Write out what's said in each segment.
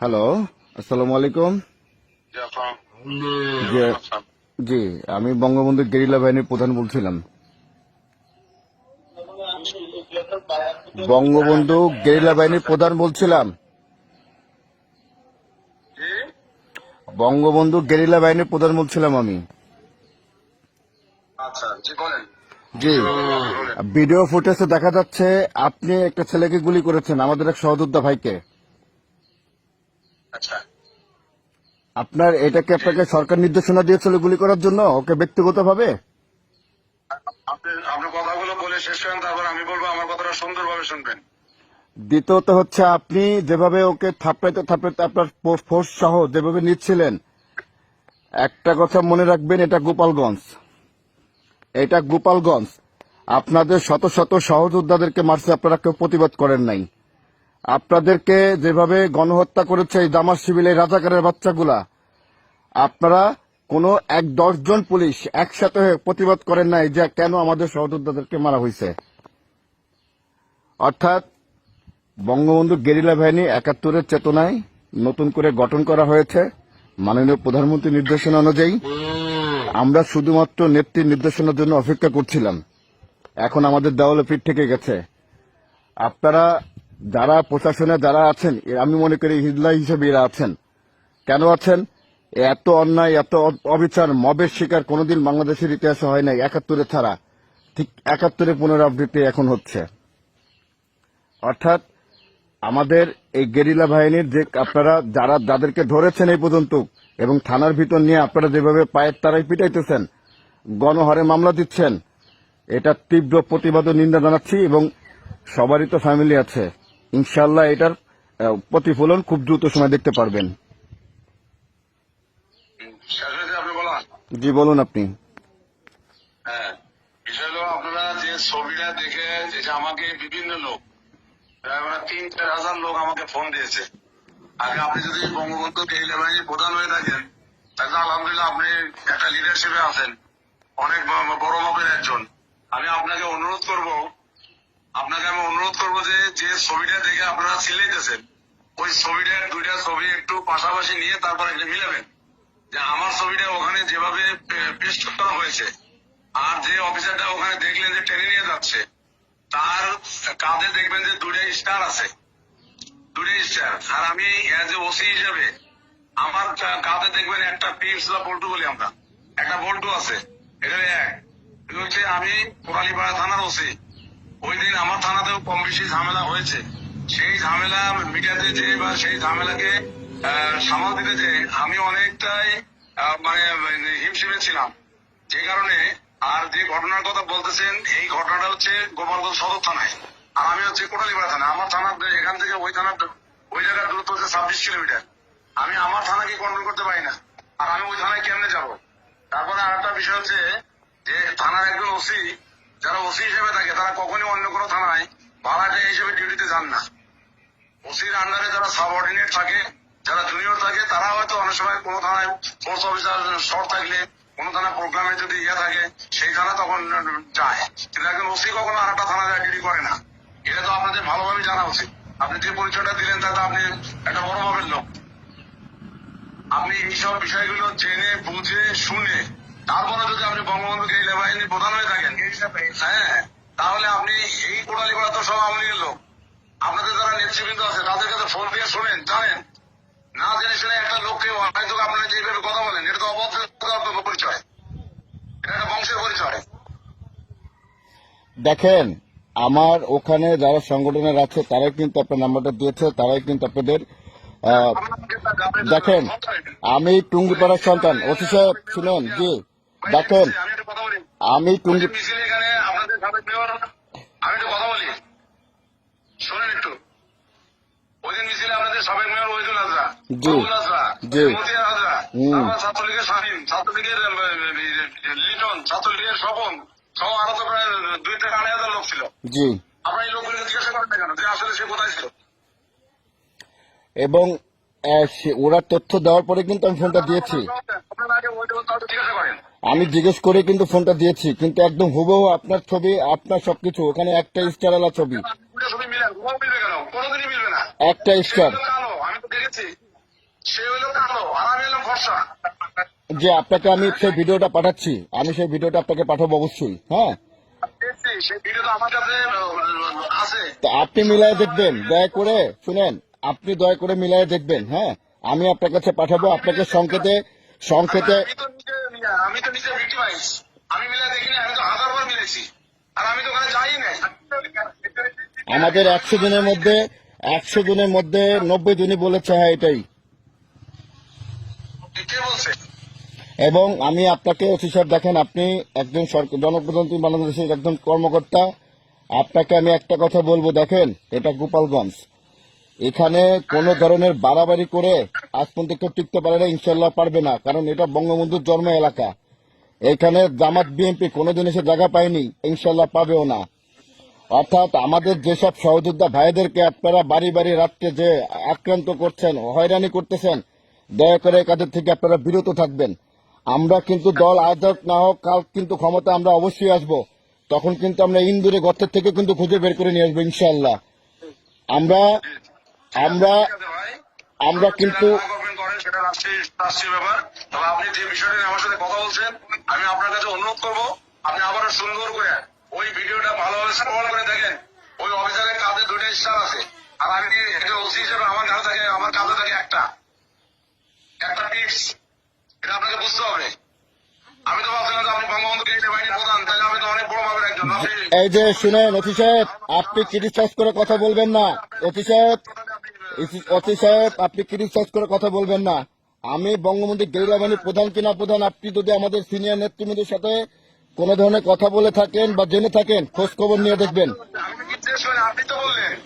Hello আসসালামু আলাইকুম জি আমি বঙ্গবন্ধু গেরিলা বাহিনীর প্রধান বলছিলাম। বঙ্গবন্ধু গেরিলা বাহিনীর প্রধান বলছিলাম। বঙ্গবন্ধু গেরিলা বাহিনীর প্রধান বলছিলাম আমি। আচ্ছা জি ভিডিও ফুটেজে দেখা যাচ্ছে আপনি একটা ছেলেকে গুলি করেছেন আমাদের এক সহযোদ্ধা ভাইকে। আচ্ছা। আপনার এটাকে আপনাকে সরকার নির্দেশনা দিয়েছিল গুলি করার জন্য? ওকে ব্যক্তিগতভাবে? আপনি কথাগুলো বলে শেষ করেন তারপর আমি বলব আমার কথাটা সুন্দরভাবে শুনবেন। দ্বিতীয়ত হচ্ছে আপনি যেভাবে ওকে থাপড়াইতে থাপড়াইতে আপনার ফোর্স সহ যেভাবে নিচ্ছিলেন একটা কথা মনে রাখবেন এটা গোপালগঞ্জ। এটা গোপালগঞ্জ। আপনাদের শত শত সহযোদ্ধাদেরকে মারছে আপনারা কেউ প্রতিবাদ করেন নাই। আপনাদেরকে যেভাবে গণহত্যা করেছে এই দামার এই রাজাকারের বাচ্চাগুলা, আপনারা কোনো এক দশজন পুলিশ একসাথে হয়ে প্রতিবাদ করেন নাই যে কেন আমাদের সহযোদ্ধাদেরকে মারা হয়েছে। অর্থাৎ বঙ্গবন্ধু গেরিলা বাহিনী একাত্তরের চেতনায় নতুন করে গঠন করা হয়েছে মাননীয় প্রধানমন্ত্রী নির্দেশনা অনুযায়ী। আমরা শুধুমাত্র নেত্রীর নির্দেশনার জন্য অপেক্ষা করছিলাম। এখন আমাদের দেওয়ালে পিঠ থেকে গেছে। আপনারা যারা প্রশাসনে যারা আছেন আমি মনে করি হিজলা হিসেবে এরা আছেন। কেন আছেন? এত অন্যায়, এত অবিচার, মবের শিকার কোনোদিন বাংলাদেশের ইতিহাসে হয় নাই, একাত্তরে ছাড়া। ঠিক একাত্তরে পুনরাবৃত্তি এখন হচ্ছে। অর্থাৎ আমাদের এই গেরিলা বাহিনীর যে আপনারা যারা, যাদেরকে ধরেছেন এই পর্যন্ত, এবং থানার ভিতর নিয়ে আপনারা যেভাবে পায়ের তারাই পিটাইতেছেন, গণহারে মামলা দিচ্ছেন, এটা তীব্র প্রতিবাদ নিন্দা জানাচ্ছি এবং সবারই তো ফ্যামিলি আছে। ইনশাল্লাহ এটার প্রতিফলন খুব দ্রুত সময় দেখতে পারবেন। জি বলুন আপনি। হ্যাঁ বিষয় হলো আপনারা যে ছবিটা দেখে যে যে আমাকে বিভিন্ন লোক তিন চার হাজার লোক আমাকে ফোন দিয়েছে। আগে আপনি যদি বঙ্গবন্ধু বাহিনীর প্রধান হয়ে থাকেন তাহলে আলহামদুলিল্লাহ আপনি একটা লিডারশিপে আছেন। অনেক বড় মাপের একজন। আমি আপনাকে অনুরোধ করব আপনাকে আমি অনুরোধ করব যে যে ছবিটা দেখে আপনারা সিলাইতেছেন, ওই ছবিটার দুইটা ছবি একটু পাশাপাশি নিয়ে তারপর এটা মিলাবেন। যে আমার ছবিটা ওখানে যেভাবে পেস্ট করা হয়েছে, আর যে অফিসারটা ওখানে দেখলেন যে টেনে নিয়ে যাচ্ছে, তার কাঁধে দেখবেন যে দুটো স্টার আছে। দুটো স্টার। আর আমি অ্যাজ এ ওসি হিসাবে, আমার কাঁধে দেখবেন একটা পিপস বা বল্টু বলি আমরা। একটা বল্টু আছে, এটা এক। হচ্ছে আমি কোরালীপাড়া থানার ওসি ওই দিন আমার থানাতেও কম বেশি ঝামেলা হয়েছে। সেই ঝামেলা মিডিয়াতে যে বা সেই ঝামেলাকে সামাল দিতে যে আমি অনেকটাই মানে হিমশিমে ছিলাম। যে কারণে আর যে ঘটনার কথা বলতেছেন, এই ঘটনাটা হচ্ছে গোপালগঞ্জ সদর থানায়। আর আমি হচ্ছে কোটালীপাড়া থানা আমার থানার এখান থেকে ওই থানার, ওই জায়গার দূরত্ব হচ্ছে ছাব্বিশ কিলোমিটার। আমি আমার থানাকে কন্ট্রোল করতে পারি না। আর আমি ওই থানায় কেমনে যাব? তারপরে আর একটা বিষয় হচ্ছে যে, থানার একজন ওসি যারা ওসি হিসেবে থাকে, তারা কখনই অন্য কোনো থানায় ভাড়াটে হিসেবে ডিউটিতে যান না। ওসির আন্ডারে যারা সাবঅর্ডিনেট থাকে, যারা জুনিয়র থাকে, তারা হয়তো অনেক সময় কোনো থানায় ফোর্স অফিসার শর্ট থাকলে, কোনো থানা প্রোগ্রামে যদি ইয়ে থাকে, সেই থানা তখন যায়। কিন্তু একজন ওসি কখনো আর একটা থানায় ডিউটি করে না। এটা তো আপনাদের ভালোভাবে জানা উচিত। আপনি যে পরিচয়টা দিলেন, তাতে আপনি একটা বড় ভাবের লোক। আপনি এইসব বিষয়গুলো জেনে, বুঝে, শুনে তারপরে যদি আপনি বঙ্গবন্ধু গেরিলা বাহিনীর প্রধান হয়ে থাকেন হ্যাঁ তাহলে আপনি এই কোটালি করা তো সব আওয়ামী লীগের লোক। আপনাদের যারা নেতৃবৃন্দ আছে তাদের কাছে ফোন দিয়ে শোনেন জানেন? না জেনে শুনে একটা লোককে হয়তো আপনারা যেভাবে কথা বলেন এটা তো অভদ্র পরিচয়। এটা একটা বংশের পরিচয়। দেখেন আমার ওখানে যারা সংগঠনের আছে তারাই কিন্তু আপনার নাম্বারটা দিয়েছে তারাই কিন্তু আপনাদের আহ, দেখেন আমি টুঙ্গিপাড়ার সন্তান সাহেব শুনুন জি। দেখেন আমি টুঙ্গি মিছিল এখানে আপনাদের সাবেক মেয়র আমি একটু কথা বলি। শোনেন একটু। ওই মিছিলে আপনাদের সাবেক মেয়র ওইদুল হাজরা জি। জি। মতিয়া হাজরা ছাত্রলীগের শামীম ছাত্রলীগের লিটন ছাত্রলীগের স্বপন সহ আরও তো প্রায় দুই থেকে আড়াই হাজার লোক ছিল। জি। আপনারা এই লোকগুলোকে জিজ্ঞাসা করেন না কেন? যে আসলে সে কোথায় ছিল? এবং ওরা তথ্য দেওয়ার পরে কিন্তু আমি ফোনটা দিয়েছি। আপনারা আগে ওই জিজ্ঞাসা করেন। আমি জিজ্ঞেস করে কিন্তু ফোনটা দিয়েছি, কিন্তু একদম হুবহু আপনার ছবি, আপনার সবকিছু, ওখানে একটা স্টার আলা ছবি। একটা স্টার যে আপনাকে আমি সেই ভিডিওটা পাঠাচ্ছি, আমি সেই ভিডিওটা আপনাকে পাঠাবো অবশ্যই হ্যাঁ? আপনি মিলাই দেখবেন, দয়া করে, শুনেন, আপনি দয়া করে মিলাই দেখবেন হ্যাঁ? আমি আপনার কাছে পাঠাবো, আপনাকে সংকেতে সংকেতে আমি তো নিজে ভিক্টিমাইজ আমি মিলে দেখিনি আমি তো হাজার বার মিলেছি আর আমি তো ওখানে যাই আমাদের একশো জনের মধ্যে একশো জনের মধ্যে নব্বই জনই বলেছে হ্যাঁ এটাই। এবং আমি আপনাকে ওসি সাহেব দেখেন আপনি একজন জনপ্রতিনিধি বাংলাদেশের একজন কর্মকর্তা। আপনাকে আমি একটা কথা বলব দেখেন এটা গোপালগঞ্জ। এখানে কোনো ধরনের বাড়াবাড়ি করে আজ পর্যন্ত কেউ টিকতে পারে না, ইনশাল্লাহ পারবে না, কারণ এটা বঙ্গবন্ধুর জন্ম এলাকা। এখানে জামাত বিএনপি কোনোদিন এসে জায়গা পায়নি, ইনশাল্লাহ পাবেও না। অর্থাৎ আমাদের যেসব সহযোদ্ধা ভাইদেরকে আপনারা বাড়ি বাড়ি রাত্রে যে আক্রান্ত করছেন, হয়রানি করতেছেন, দয়া করে কাজের থেকে আপনারা বিরত থাকবেন। আমরা কিন্তু দল আয়োজক না হোক, কাল কিন্তু ক্ষমতা আমরা অবশ্যই আসব। তখন কিন্তু আমরা ইন্দুরে গর্তের থেকে কিন্তু খুঁজে বের করে নিয়ে আসব, ইনশাল্লাহ। আমরা আমরা আমরা কিন্তু যেটা গভর্নমেন্ট করেন সেটা রাষ্ট্রীয় রাষ্ট্রীয় ব্যাপার। তবে আপনি যে বিষয়টা আমার সাথে কথা বলছেন আমি আপনার কাছে অনুরোধ করব আপনি আবারও সুন্দর করে ওই ভিডিওটা ভালোভাবে প্রমাণ করে দেখেন। ওই অফিসারের কাঁধে দুইটা স্টার আছে। আর আমি একটা ওসি হিসেবে আমার কাছে থাকে? আমার কাঁধে থাকে একটা। একটা পিস এটা আপনাকে বুঝতে হবে। আমি তো ভাবছিলাম যে আপনি বঙ্গবন্ধু কেন্দ্রীয় বাহিনীর প্রধান তাহলে আপনি তো অনেক বড় একজন। এই যে শুনেন সাহেব আপনি ক্রিটিসাইজ করে কথা বলবেন না। সাহেব অতি সাহেব, আপনি ক্রিটিসাইজ করে কথা বলবেন না? আমি বঙ্গবন্ধু গেরিলা বাহিনীর প্রধান কিনা প্রধান, আপনি যদি আমাদের সিনিয়র নেতৃবৃন্দের সাথে কোন ধরনের কথা বলে থাকেন বা জেনে থাকেন, খোঁজ খবর নিয়ে দেখবেন।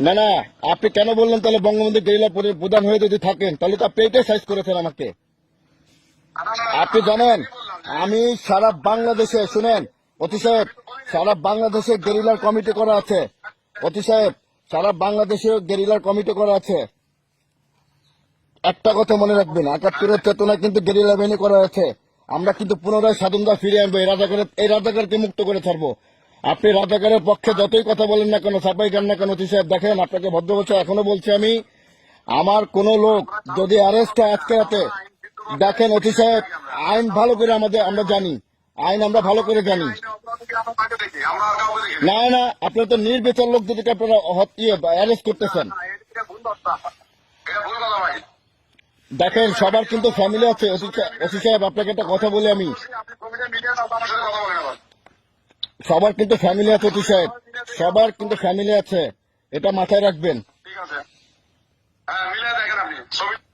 না না, আপনি কেন বললেন তাহলে বঙ্গবন্ধু গেরিলা প্রধান হয়ে যদি থাকেন, তাহলে তো আপনি এটাই সাইজ করেছেন আমাকে। আপনি জানেন, আমি সারা বাংলাদেশে, শুনেন, অতি সাহেব, সারা বাংলাদেশে গেরিলার কমিটি করা আছে। অতি সাহেব, সারা বাংলাদেশে গেরিলার কমিটি করা আছে। একটা কথা মনে রাখবেন, একাত্তরের চেতনা কিন্তু গেরিলা বাহিনী করা আছে আমরা কিন্তু পুনরায় স্বাধীনতা ফিরে আনব, এই রাজাকারের এই রাজাকারকে মুক্ত করে ছাড়বো। আপনি রাজাকারের পক্ষে যতই কথা বলেন না কেন সাপাই গান না কেন সাহেব দেখেন, আপনাকে ভদ্র বলছে এখনও বলছি আমি, আমার কোন লোক যদি অ্যারেস্ট হয় আজকে রাতে, দেখেন অতি সাহেব আইন ভালো করে আমাদের আমরা জানি, আইন আমরা ভালো করে জানি। না না আপনারা তো নির্বিচার লোক যদি আপনারা হত- ইয়ে অ্যারেস্ট করতেছেন। দেখেন, সবার কিন্তু ফ্যামিলি আছে। ওসি সাহেব, আপনাকে একটা কথা বলি আমি। সবার কিন্তু ফ্যামিলি আছে, ওসি সাহেব। সবার কিন্তু ফ্যামিলি আছে। এটা মাথায় রাখবেন। ঠিক আছে। হ্যাঁ দেখেন আপনি।